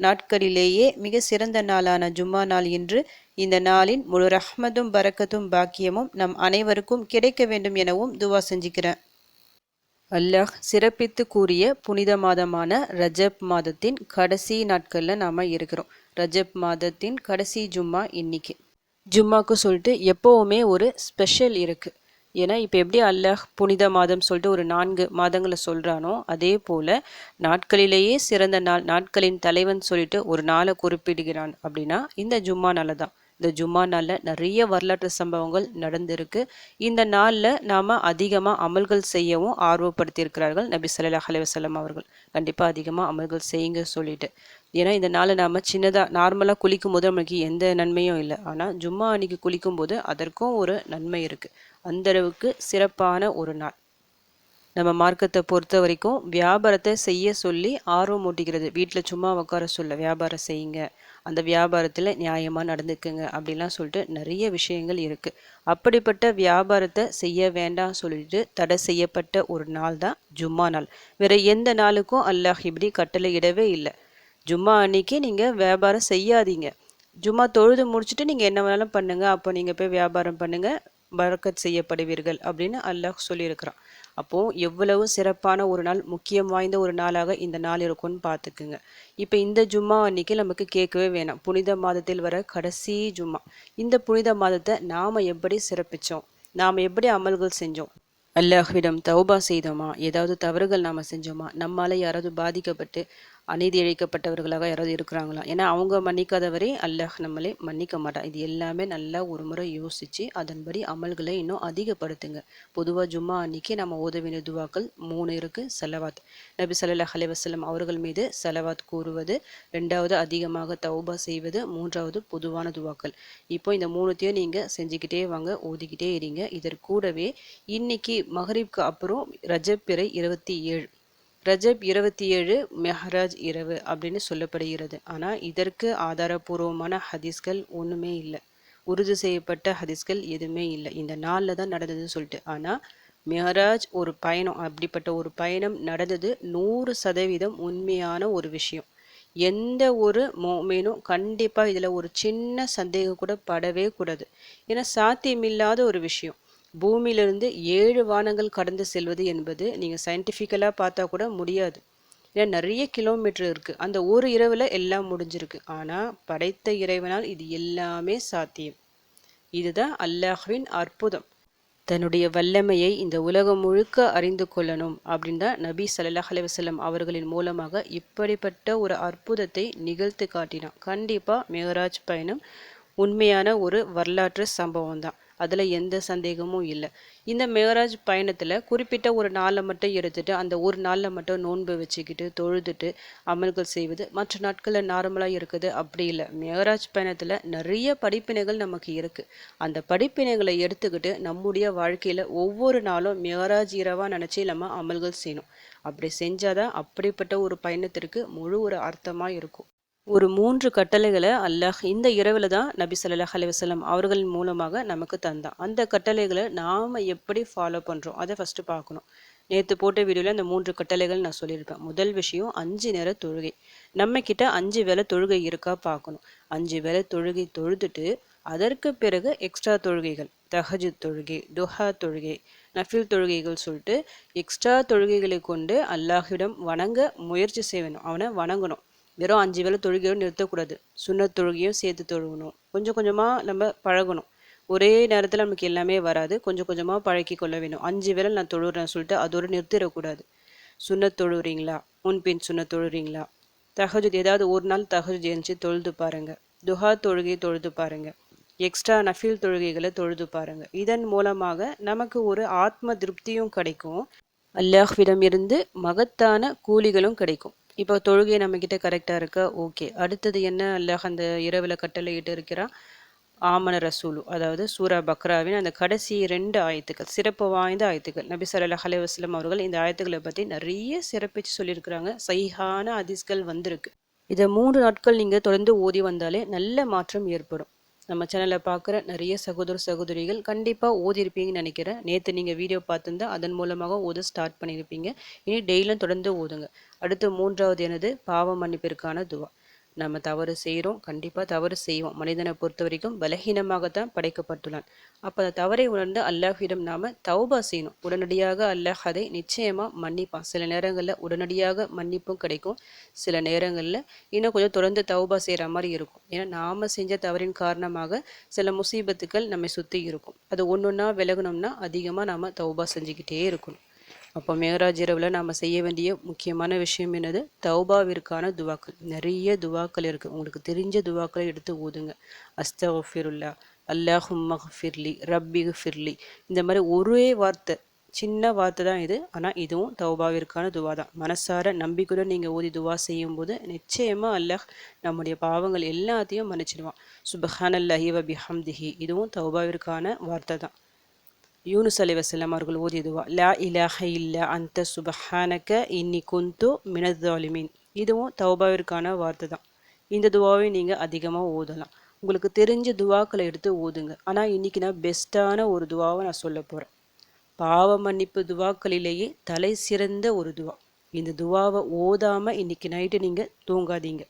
நாட்களிலேயே மிக சிறந்த நாளான ஜும்மா நாள் இன்று. இந்த நாளின் முழு ரஹ்மதும் பரக்கத்தும் பாக்கியமும் நம் அனைவருக்கும் கிடைக்க வேண்டும் எனவும் துவா செஞ்சுக்கிறேன். அல்லாஹ் சிறப்பித்து கூறிய புனித மாதமான ரஜப் மாதத்தின் கடைசி நாட்களில் நாம் இருக்கிறோம். ரஜப் மாதத்தின் கடைசி ஜும்மா இன்னைக்கு. ஜும்மாக்கு சொல்லிட்டு எப்போவுமே ஒரு ஸ்பெஷல் இருக்குது ஏன்னா இப்போ எப்படி அல்லாஹ் புனித மாதம் சொல்லிட்டு ஒரு நான்கு மாதங்களை சொல்கிறானோ அதே போல் நாட்களிலேயே சிறந்த நாள் நாட்களின் தலைவன் சொல்லிட்டு ஒரு நாளை குறிப்பிடுகிறான் அப்படின்னா இந்த ஜும்மா நாளை தான். இந்த ஜும்மா நாளில் நிறைய வரலாற்று சம்பவங்கள் நடந்திருக்கு. இந்த நாளில் நாம் அதிகமாக அமல்கள் செய்யவும் ஆர்வப்படுத்தியிருக்கிறார்கள் நபி சல்லாஹ் அலைவசல்லம் அவர்கள். கண்டிப்பாக அதிகமாக அமல்கள் செய்யுங்க சொல்லிட்டு. ஏன்னா இந்த நாளை நாம் சின்னதாக நார்மலாக குளிக்கும் போது நம்மளுக்கு எந்த நன்மையும் இல்லை. ஆனால் ஜும்மா அன்னைக்கு குளிக்கும் போது அதற்கும் ஒரு நன்மை இருக்குது அந்தளவுக்கு சிறப்பான ஒரு நாள். நம்ம மார்க்கத்தை பொறுத்த வரைக்கும் வியாபாரத்தை செய்ய சொல்லி ஆர்வம் ஊட்டிக்கிறது வீட்டில் சும்மா உட்கார சொல்ல வியாபாரம் செய்யுங்க. அந்த வியாபாரத்தில் நியாயமாக நடந்துக்குங்க அப்படிலாம் சொல்லிட்டு நிறைய விஷயங்கள் இருக்குது அப்படிப்பட்ட வியாபாரத்தை செய்ய வேண்டாம் சொல்லிட்டு தடை செய்யப்பட்ட ஒரு நாள் தான் ஜும்மா நாள். வேற எந்த நாளுக்கும் அல்லாஹ் இப்படி கட்டளை இடவே இல்லை. ஜும்மா அன்னைக்கு நீங்கள் வியாபாரம் செய்யாதீங்க. ஜும்மா தொழுது முடிச்சுட்டு நீங்கள் என்ன வேணாலும் பண்ணுங்கள் அப்போ நீங்கள் போய் வியாபாரம் பண்ணுங்கள் பறக்கத் செய்யப்படுவீர்கள் அப்படின்னு அல்லாஹ் சொல்லியிருக்கிறான். அப்போது எவ்வளவு சிறப்பான ஒரு நாள் முக்கியம் வாய்ந்த ஒரு நாளாக இந்த நாள் இருக்கும்னு பார்த்துக்குங்க. இப்போ இந்த ஜும்மா அன்னைக்கு நமக்கு கேட்கவே வேணாம். புனித மாதத்தில் வர கடைசி ஜும்மா. இந்த புனித மாதத்தை நாம் எப்படி சிறப்பித்தோம் நாம் எப்படி அமல்கள் செஞ்சோம்? அல்லாஹ்விடம் தௌபா செய்தோமா? ஏதாவது தவறுகள் நாம் செஞ்சோமா? நம்மால் யாராவது பாதிக்கப்பட்டு அநீதி இழைக்கப்பட்டவர்களாக யாராவது இருக்கிறாங்களா? ஏன்னா அவங்க மன்னிக்காதவரை அல்லாஹ் நம்மளே மன்னிக்க மாட்டான். இது எல்லாமே நல்லா ஒரு முறை யோசித்து அதன்படி அமல்களை இன்னும் அதிகப்படுத்துங்க. பொதுவாக ஜும்மா அன்னைக்கு நம்ம ஓத வேண்டிய துவாக்கள் மூணு இருக்குது செலவாத். நபி சல்லாஹ் அலைவாஸ்லம் அவர்கள் மீது செலவாத் கூறுவது ரெண்டாவது அதிகமாக தௌபா செய்வது மூன்றாவது பொதுவான துவாக்கள். இப்போ இந்த மூணுத்தையும் நீங்கள் செஞ்சுக்கிட்டே வாங்க ஓதிக்கிட்டே இருங்க. இதற்கூடவே இன்னைக்கு மகரீப்க்கு அப்புறம் ரஜப் பிறை இருபத்தி ஏழு. ரஜப் இருபத்தி ஏழு மெஹராஜ் இரவு அப்படின்னு சொல்லப்படுகிறது. ஆனால் இதற்கு ஆதாரபூர்வமான ஹதீஸ்கள் ஒன்றுமே இல்லை. உறுதி செய்யப்பட்ட ஹதீஸ்கள் எதுவுமே இல்லை. இந்த நாளில் தான் நடந்ததுன்னு சொல்லிட்டு. ஆனால் மெஹராஜ் ஒரு பயணம் அப்படிப்பட்ட ஒரு பயணம் நடந்தது நூறு சதவீதம் உண்மையான ஒரு விஷயம். எந்த ஒரு மோமேனும் கண்டிப்பாக இதில் ஒரு சின்ன சந்தேகம் கூட படவே கூடாது. ஏன்னா சாத்தியமில்லாத ஒரு விஷயம். பூமியிலிருந்து ஏழு வானங்கள் கடந்து செல்வது என்பது நீங்கள் சயின்டிஃபிக்கலாக பார்த்தா கூட முடியாது. ஏன்னா நிறைய கிலோமீட்டர் இருக்குது அந்த ஒரு இரவில் எல்லாம் முடிஞ்சிருக்கு. ஆனால் படைத்த இறைவனால் இது எல்லாமே சாத்தியம். இதுதான் அல்லாஹ்வின் அற்புதம். தன்னுடைய வல்லமையை இந்த உலகம் முழுக்க அறிந்து கொள்ளணும் அப்படின்னு தான் நபி சல்லாஹ் அலைவசல்லம் அவர்களின் மூலமாக இப்படிப்பட்ட ஒரு அற்புதத்தை நிகழ்த்து காட்டினான். கண்டிப்பாக மேகராஜ் பயணம் உண்மையான ஒரு வரலாற்று சம்பவம் தான். அதில் எந்த சந்தேகமும் இல்லை. இந்த மேராஜ் பயணத்தில் குறிப்பிட்ட ஒரு நாளில் மட்டும் எடுத்துட்டு அந்த ஒரு நாளில் மட்டும் நோன்பு வச்சுக்கிட்டு தொழுதுட்டு அமல்கள் செய்வது மற்ற நாட்களில் நார்மலாக இருக்குது. அப்படி இல்லை. மேராஜ் பயணத்தில் நிறைய படிப்பினைகள் நமக்கு இருக்குது அந்த படிப்பினைகளை எடுத்துக்கிட்டு நம்முடைய வாழ்க்கையில் ஒவ்வொரு நாளும் மேராஜ் இரவாக நினச்சி நம்ம அமல்கள் செய்யணும். அப்படி செஞ்சாதான் அப்படிப்பட்ட ஒரு பயணத்திற்கு முழு ஒரு அர்த்தமாக இருக்கும். ஒரு மூன்று கட்டளைகளை அல்லாஹ் இந்த இரவில் தான் நபி சல்லாஹ் அலுவலம் அவர்களின் மூலமாக நமக்கு தந்தான். அந்த கட்டளைகளை நாம் எப்படி ஃபாலோ பண்ணுறோம் அதை ஃபஸ்ட்டு பார்க்கணும். நேற்று போட்ட வீடியோவில் அந்த மூன்று கட்டளைகள் நான் சொல்லியிருப்பேன். முதல் விஷயம் அஞ்சு நேர தொழுகை. நம்ம கிட்ட அஞ்சு வேலை தொழுகை இருக்கா பார்க்கணும். அஞ்சு வேலை தொழுகை தொழுதுட்டு அதற்கு பிறகு எக்ஸ்ட்ரா தொழுகைகள் தஹஜு தொழுகை துஹா தொழுகை நஃபில் தொழுகைகள் சொல்லிட்டு எக்ஸ்ட்ரா தொழுகைகளை கொண்டு அல்லாஹிடம் வணங்க முயற்சி செய்யணும். அவனை வணங்கணும். வெறும் அஞ்சு வேலை தொழுகையும் நிறுத்தக்கூடாது. சுண்ண தொழுகையும் சேர்த்து தொழுகணும். கொஞ்சம் கொஞ்சமாக நம்ம பழகணும். ஒரே நேரத்தில் நமக்கு எல்லாமே வராது. கொஞ்சம் கொஞ்சமாக பழக்கி கொள்ள வேணும். அஞ்சு வேலை நான் தொழுகிறேன் சொல்லிட்டு அதோடு நிறுத்திடக்கூடாது. சுண்ண தொழுகிறீங்களா முன்பின் சுண்ண தொழுகிறீங்களா தகஜு ஏதாவது ஒரு நாள் தகஜு எழுந்துச்சு தொழுது பாருங்க. துஹா தொழுகை தொழுது பாருங்க. எக்ஸ்ட்ரா நஃபீல் தொழுகைகளை தொழுது பாருங்க. இதன் மூலமாக நமக்கு ஒரு ஆத்ம திருப்தியும் கிடைக்கும். அல்லாஹ்விடம் இருந்து மகத்தான கூலிகளும் கிடைக்கும். இப்போ தொழுகை நம்மக்கிட்ட கரெக்டாக இருக்கா? ஓகே அடுத்தது என்ன? அல்லாஹ் அந்த இரவில் கட்டளையிட்டு இருக்கிறான் ஆமன ரசூலு அதாவது சூரா பக்ராவின் அந்த கடைசி ரெண்டு ஆயத்துக்கள் சிறப்பு வாய்ந்த ஆயத்துக்கள். நபி சல்லாஹ் அலைவாஸ்லம் அவர்கள் இந்த ஆயத்துக்களை பற்றி நிறைய சிறப்பிச்சு சொல்லியிருக்கிறாங்க. சைஹான அதிஸ்கள் வந்திருக்கு. இதை மூன்று நாட்கள் நீங்கள் தொடர்ந்து ஓதி வந்தாலே நல்ல மாற்றம் ஏற்படும். நம்ம சேனலை பார்க்குற நிறைய சகோதர சகோதரிகள் கண்டிப்பாக ஓதிருப்பீங்கன்னு நினைக்கிறேன். நேற்று நீங்கள் வீடியோ பார்த்துருந்தா அதன் மூலமாக ஓத ஸ்டார்ட் பண்ணியிருப்பீங்க. இனி டெய்லியும் தொடர்ந்து ஓதுங்க. அடுத்து மூன்றாவது எனது பாவ மன்னிப்பிற்கான துவா. நம்ம தவறு செய்கிறோம் கண்டிப்பாக தவறு செய்வோம். மனிதனை பொறுத்த வரைக்கும் பலகீனமாகத்தான் படைக்கப்பட்டுள்ளான். அப்போ அந்த தவறை உணர்ந்து அல்லாஹிடம் நாம் தௌபா செய்யணும். உடனடியாக அல்லாஹ் அதை நிச்சயமாக மன்னிப்பான். சில நேரங்களில் உடனடியாக மன்னிப்பும் கிடைக்கும். சில நேரங்களில் இன்னும் கொஞ்சம் தொடர்ந்து தௌபா செய்கிற மாதிரி இருக்கும். ஏன்னா நாம் செஞ்ச தவறின் காரணமாக சில முசீபத்துக்கள் நம்மை சுற்றி இருக்கும். அது ஒன்று ஒன்றா விலகணும்னா அதிகமாக நாம் தௌபா செஞ்சுக்கிட்டே இருக்கணும். அப்போ மேகராஜ் இரவில் நாம் செய்ய வேண்டிய முக்கியமான விஷயம் என்னது? தௌபாவிற்கான துவாக்கள். நிறைய துவாக்கள் இருக்குது உங்களுக்கு தெரிஞ்ச துவாக்களை எடுத்து ஊதுங்க அஸ்தஃபிருல்லா அல்லாஹும் மஹ்ஃபிர்லி ரப்பி ஃபிர்லி இந்த மாதிரி ஒரே வார்த்தை சின்ன வார்த்தை தான் இது. ஆனால் இதுவும் தௌபாவிற்கான துவா தான். மனசார நம்பிக்கையுடன் நீங்கள் ஓதி துவா செய்யும்போது நிச்சயமாக அல்லாஹ் நம்முடைய பாவங்கள் எல்லாத்தையும் மன்னிச்சிடுவான். சுபஹான் அல்லாஹி வபி ஹம்திஹி இதுவும் தௌபாவிற்கான வார்த்தை தான். யூனுஸ் அலி வசல்லாம் அவர்கள் ஓதியதுவா லா இலாஹ இல்லா அந்த சுபஹானக்க இன்னி குந்து மினதாலிமீன் இதுவும் தௌபாவிற்கான வார்த்தை தான். இந்த துவாவை நீங்கள் அதிகமாக ஓதலாம். உங்களுக்கு தெரிஞ்ச துவாக்களை எடுத்து ஓதுங்க. ஆனால் இன்றைக்கி நான் பெஸ்ட்டான ஒரு துவாவை நான் சொல்ல போகிறேன் பாவ மன்னிப்பு துவாக்களிலேயே தலை சிறந்த ஒரு துவா. இந்த துவாவை ஓதாமல் இன்றைக்கி நைட்டு நீங்கள் தூங்காதீங்க.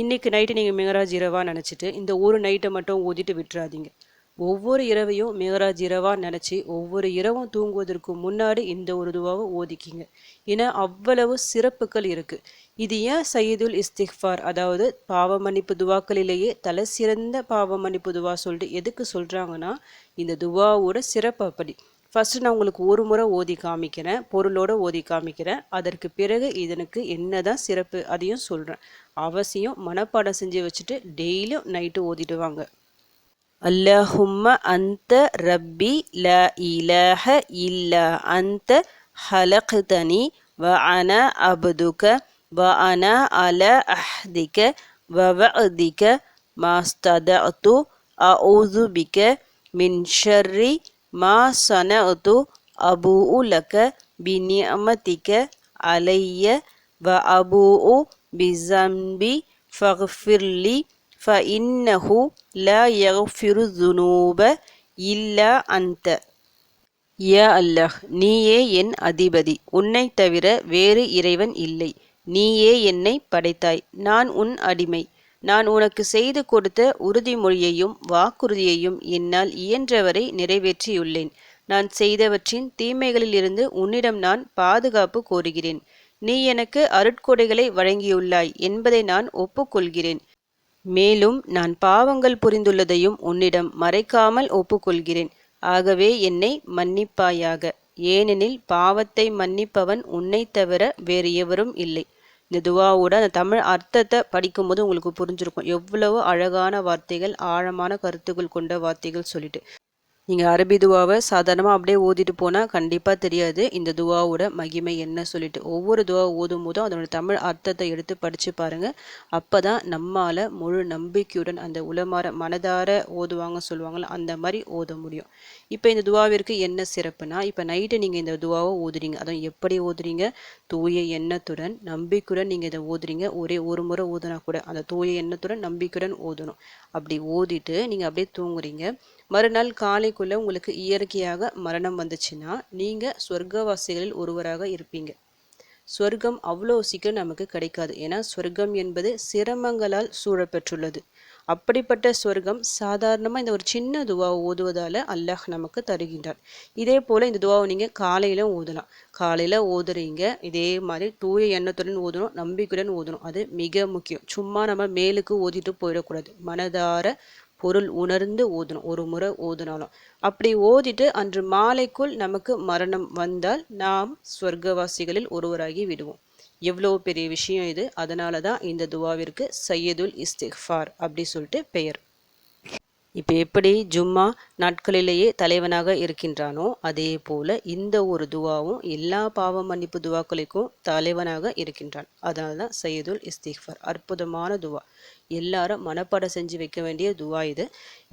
இன்றைக்கி நைட்டு நீங்கள் மிகராஜ் இரவா நினச்சிட்டு இந்த ஒரு நைட்டை மட்டும் ஓதிட்டு விட்டுறாதீங்க. ஒவ்வொரு இரவையும் மேகராஜ் இரவா நினச்சி ஒவ்வொரு இரவும் தூங்குவதற்கு முன்னாடி இந்த ஒரு துவாவை ஓதிக்கிங்க. ஏன்னா அவ்வளவு சிறப்புகள் இருக்குது இது ஏன் சையதுல் இஸ்திக்ஃபார் அதாவது பாவ மன்னிப்பு துவாக்களிலேயே தலை சிறந்த பாவ மன்னிப்பு துவா சொல்லிட்டு எதுக்கு சொல்கிறாங்கன்னா இந்த துவாவோட சிறப்பு அப்படி. ஃபஸ்ட்டு நான் உங்களுக்கு ஒரு முறை ஓதி காமிக்கிறேன் பொருளோட ஓதி காமிக்கிறேன். அதற்கு பிறகு இதனுக்கு என்ன தான் சிறப்பு அதையும் சொல்கிறேன் அவசியம் மனப்பாடம் செஞ்சு வச்சுட்டு டெய்லியும் நைட்டு ஓதிடுவாங்க اللهم أنت ربي لا إله إلا أنت خلقتني وأنا عبدك وأنا على عهدك ووعدك ما استطعت. أعوذ بك من شر ما صنعت. أبوء لك بنعمتك علي وأبوء بذنبي فاغفر لي ஃபஇன்னஹு லா யஃபிரு துனூப இல்லா அந்த யா அல்லாஹ் நீயே என் அதிபதி. உன்னை தவிர வேறு இறைவன் இல்லை. நீயே என்னை படைத்தாய். நான் உன் அடிமை. நான் உனக்கு செய்து கொடுத்த உறுதிமொழியையும் வாக்குறுதியையும் என்னால் இயன்றவரை நிறைவேற்றியுள்ளேன். நான் செய்தவற்றின் தீமைகளிலிருந்து உன்னிடம் நான் பாதுகாப்பு கோருகிறேன். நீ எனக்கு அருட்கொடைகளை வழங்கியுள்ளாய் என்பதை நான் ஒப்புக்கொள்கிறேன். மேலும் நான் பாவங்கள் புரிந்துள்ளதையும் உன்னிடம் மறைக்காமல் ஒப்புக்கொள்கிறேன். ஆகவே என்னை மன்னிப்பாயாக. ஏனெனில் பாவத்தை மன்னிப்பவன் உன்னை தவிர வேறு எவரும் இல்லை. இந்த துவாவோட அந்த தமிழ் அர்த்தத்தை படிக்கும்போது உங்களுக்கு புரிஞ்சிருக்கும். எவ்வளவு அழகான வார்த்தைகள் ஆழமான கருத்துக்கள் கொண்ட வார்த்தைகள் சொல்லிட்டு. நீங்கள் அரபி துவாவை சாதாரணமாக அப்படியே ஓதிட்டு போனால் கண்டிப்பாக தெரியாது. இந்த துவாவோட மகிமை என்ன சொல்லிட்டு ஒவ்வொரு துவா ஓதும் போதும் அதோட தமிழ் அர்த்தத்தை எடுத்து படித்து பாருங்கள் அப்போ தான் நம்மால் முழு நம்பிக்கையுடன் அந்த உளமாற மனதார ஓதுவாங்க சொல்லுவாங்கள்ல அந்த மாதிரி ஓத முடியும். இப்போ இந்த துவாவிற்கு என்ன சிறப்புனா இப்போ நைட்டு நீங்கள் இந்த துவாவை ஓதுறீங்க. அதுவும் எப்படி ஓதுறீங்க? தூய எண்ணத்துடன் நம்பிக்கையுடன் நீங்கள் இதை ஓதுறீங்க. ஒரே ஒரு முறை ஓதுனா கூட அந்த தூய எண்ணத்துடன் நம்பிக்கையுடன் ஓதணும். அப்படி ஓதிட்டு நீங்கள் அப்படியே தூங்குறீங்க. மறுநாள் காலைக்குள்ளே உங்களுக்கு இயற்கையாக மரணம் வந்துச்சுன்னா நீங்கள் சொர்க்கவாசிகளில் ஒருவராக இருப்பீங்க. சொர்க்கம் அவ்வளோ சீக்கிரம் நமக்கு கிடைக்காது. ஏன்னா சொர்க்கம் என்பது சிரமங்களால் சூழப்பெற்றுள்ளது. அப்படிப்பட்ட சொர்க்கம் சாதாரணமாக இந்த ஒரு சின்ன துவாவை ஓதுவதால் அல்லாஹ் நமக்கு தருகின்றார் இதே போல் இந்த துவாவை நீங்கள் காலையில் ஓதலாம். காலையில் ஓதுறீங்க இதே மாதிரி தூய எண்ணத்துடன் ஓதணும் நம்பிக்கையுடன் ஓதணும். அது மிக முக்கியம். சும்மா நம்ம மேலுக்கு ஓதிட்டு போயிடக்கூடாது. மனதார பொருள் உணர்ந்து ஓதணும் ஒரு முறை ஓதுனாலும் அப்படி ஓதிட்டு அன்று மாலைக்குள் நமக்கு மரணம் வந்தால் நாம் ஸ்வர்க்கவாசிகளில் ஒருவராகி விடுவோம். எவ்வளோ பெரிய விஷயம் இது. அதனால தான் இந்த துவாவிற்கு சையதுல் இஸ்திஃபார் அப்படி சொல்லிட்டு பெயர். இப்போ எப்படி ஜும்மா நாட்களிலேயே தலைவனாக இருக்கின்றானோ அதே போல இந்த ஒரு துவாவும் எல்லா பாவ மன்னிப்பு துவாக்களுக்கும் தலைவனாக இருக்கின்றான். அதனால தான் சையதுல் இஸ்திஃபர் அற்புதமான துவா. எல்லாரும் மனப்பாடம் செஞ்சு வைக்க வேண்டிய துவா இது.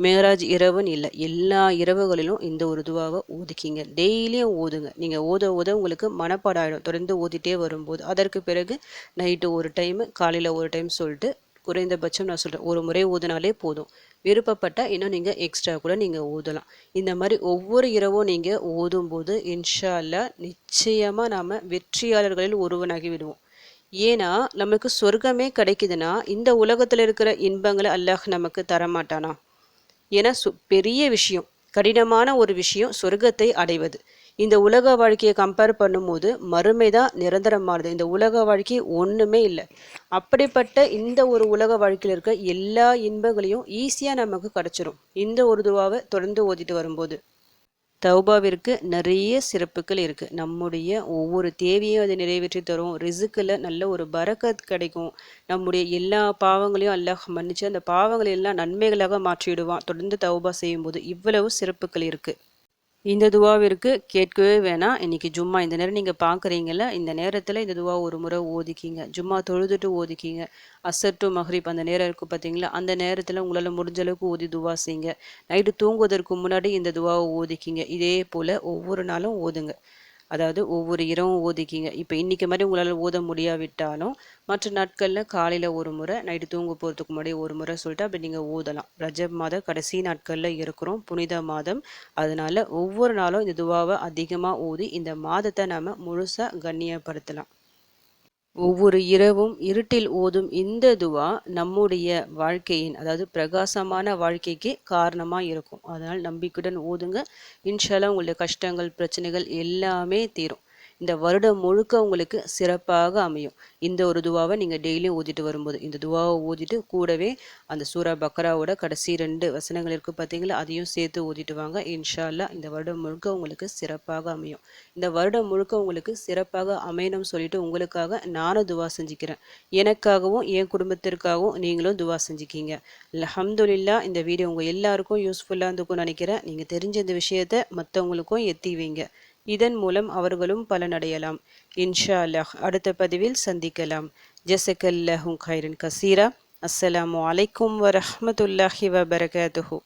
மேராஜ் இரவுன்னு இல்லை. எல்லா இரவுகளிலும் இந்த ஒரு துவாவை ஓதிக்கிங்க. டெய்லியும் ஓதுங்க. நீங்கள் ஓத ஓத உங்களுக்கு மனப்பாடம் ஆகிடும் தொடர்ந்து ஓதிட்டே வரும்போது. அதற்கு பிறகு நைட்டு ஒரு டைமு காலையில் ஒரு டைம் சொல்லிட்டு குறைந்தபட்சம் நான் சொல்கிறேன் ஒரு முறை ஊதினாலே போதும். விருப்பப்பட்டால் இன்னும் நீங்கள் எக்ஸ்ட்ரா கூட நீங்கள் ஊதலாம் இந்த மாதிரி ஒவ்வொரு இரவும் நீங்கள் ஓதும்போது இன்ஷா அல்லா நிச்சயமாக நாம் வெற்றியாளர்களில் ஒருவனாகி விடுவோம். ஏன்னா நமக்கு சொர்க்கமே கிடைக்குதுன்னா இந்த உலகத்தில் இருக்கிற இன்பங்களை அல்லாஹ் நமக்கு தரமாட்டானா? ஏன்னா பெரிய விஷயம் கடினமான ஒரு விஷயம் சொர்க்கத்தை அடைவது. இந்த உலக வாழ்க்கையை கம்பேர் பண்ணும்போது மறுமை தான் நிரந்தரமானது. இந்த உலக வாழ்க்கை ஒன்றுமே இல்லை. அப்படிப்பட்ட இந்த ஒரு உலக வாழ்க்கையில் இருக்க எல்லா இன்பங்களையும் ஈஸியாக நமக்கு கிடச்சிரும். இந்த ஒரு துவாவை தொடர்ந்து ஓதிட்டு வரும்போது. தௌபாவிற்கு நிறைய சிறப்புகள் இருக்குது நம்முடைய ஒவ்வொரு தேவையும் அதை நிறைவேற்றி தரும். ரிசுக்கில் நல்ல ஒரு பரக்கத் கிடைக்கும். நம்முடைய எல்லா பாவங்களையும் அல்லாஹ் மன்னிச்சு அந்த பாவங்களை எல்லாம் நன்மைகளாக மாற்றிவிடுவான். தொடர்ந்து தௌபா செய்யும்போது இவ்வளவு சிறப்புகள் இருக்குது இந்த துவாவிற்கு கேட்கவே வேணாம். இன்னைக்கு ஜும்மா இந்த நேரம் நீங்கள் பார்க்குறீங்கள இந்த நேரத்தில் இந்த துவா ஒரு முறை ஓதிக்கிங்க. ஜும்மா தொழுதுட்டு ஓதிக்கிங்க. அசர் டு மஹ்ரீப் அந்த நேரம் இருக்குது பார்த்தீங்களா அந்த நேரத்தில் உங்களால் முடிஞ்ச அளவுக்கு ஓதி துவா செய்யுங்க. நைட்டு தூங்குவதற்கு முன்னாடி இந்த துவாவை ஓதிக்கிங்க. இதே போல் ஒவ்வொரு நாளும் ஓதுங்க. அதாவது ஒவ்வொரு இரவும் ஓதிக்கிங்க. இப்போ இன்றைக்கி மாதிரி உங்களால் ஓத முடியாவிட்டாலும் மற்ற நாட்களில் காலையில் ஒரு முறை நைட்டு தூங்க போகிறதுக்கு முன்னாடி ஒரு முறை சொல்லிட்டு அப்படி நீங்கள் ஓதலாம். ரஜப் மாத கடைசி நாட்களில் இருக்கிறோம் புனித மாதம். அதனால் ஒவ்வொரு நாளும் இந்த துவாவை அதிகமாக ஊதி இந்த மாதத்தை நாம் முழுசாக கண்ணியப்படுத்தலாம். ஒவ்வொரு இரவும் இருட்டில் ஓதும் இந்த துவா நம்முடைய வாழ்க்கையின் அதாவது பிரகாசமான வாழ்க்கைக்கு காரணமாக இருக்கும். அதனால் நம்பிக்கையுடன் ஓதுங்க. இன்ஷால்லாம் உங்களுடைய கஷ்டங்கள் பிரச்சனைகள் எல்லாமே தீரும். இந்த வருடம் முழுக்க உங்களுக்கு சிறப்பாக அமையும். இந்த ஒரு துவாவை நீங்கள் டெய்லியும் ஓதிட்டு வரும்போது இந்த துவாவை ஓதிட்டு கூடவே அந்த சூரா பக்ராவோட கடைசி ரெண்டு வசனங்கள் இருக்குது பார்த்தீங்களா அதையும் சேர்த்து ஓதிட்டு வாங்க. இன்ஷால்லா இந்த வருடம் முழுக்க உங்களுக்கு சிறப்பாக அமையும். இந்த வருடம் முழுக்க உங்களுக்கு சிறப்பாக அமையணும்னு சொல்லிட்டு உங்களுக்காக நானும் துவா செஞ்சுக்கிறேன். எனக்காகவும் என் குடும்பத்திற்காகவும் நீங்களும் துவா செஞ்சுக்கிங்க. அலமதுல்லா இந்த வீடியோ உங்கள் எல்லாருக்கும் யூஸ்ஃபுல்லாக இருந்துக்கும் நினைக்கிறேன். நீங்கள் தெரிஞ்ச இந்த விஷயத்த மற்றவங்களுக்கும் எத்தி வைங்க. இதன் மூலம் அவர்களும் பலனடையலாம். இன்ஷா அல்லாஹ் அடுத்த பதிவில் சந்திக்கலாம். ஜசக்கல்லஹும் கைரன் கசீரா. அஸ்ஸலாமு அலைக்கும் வரஹமத்துல்லாஹி வபரகாத்துஹூ.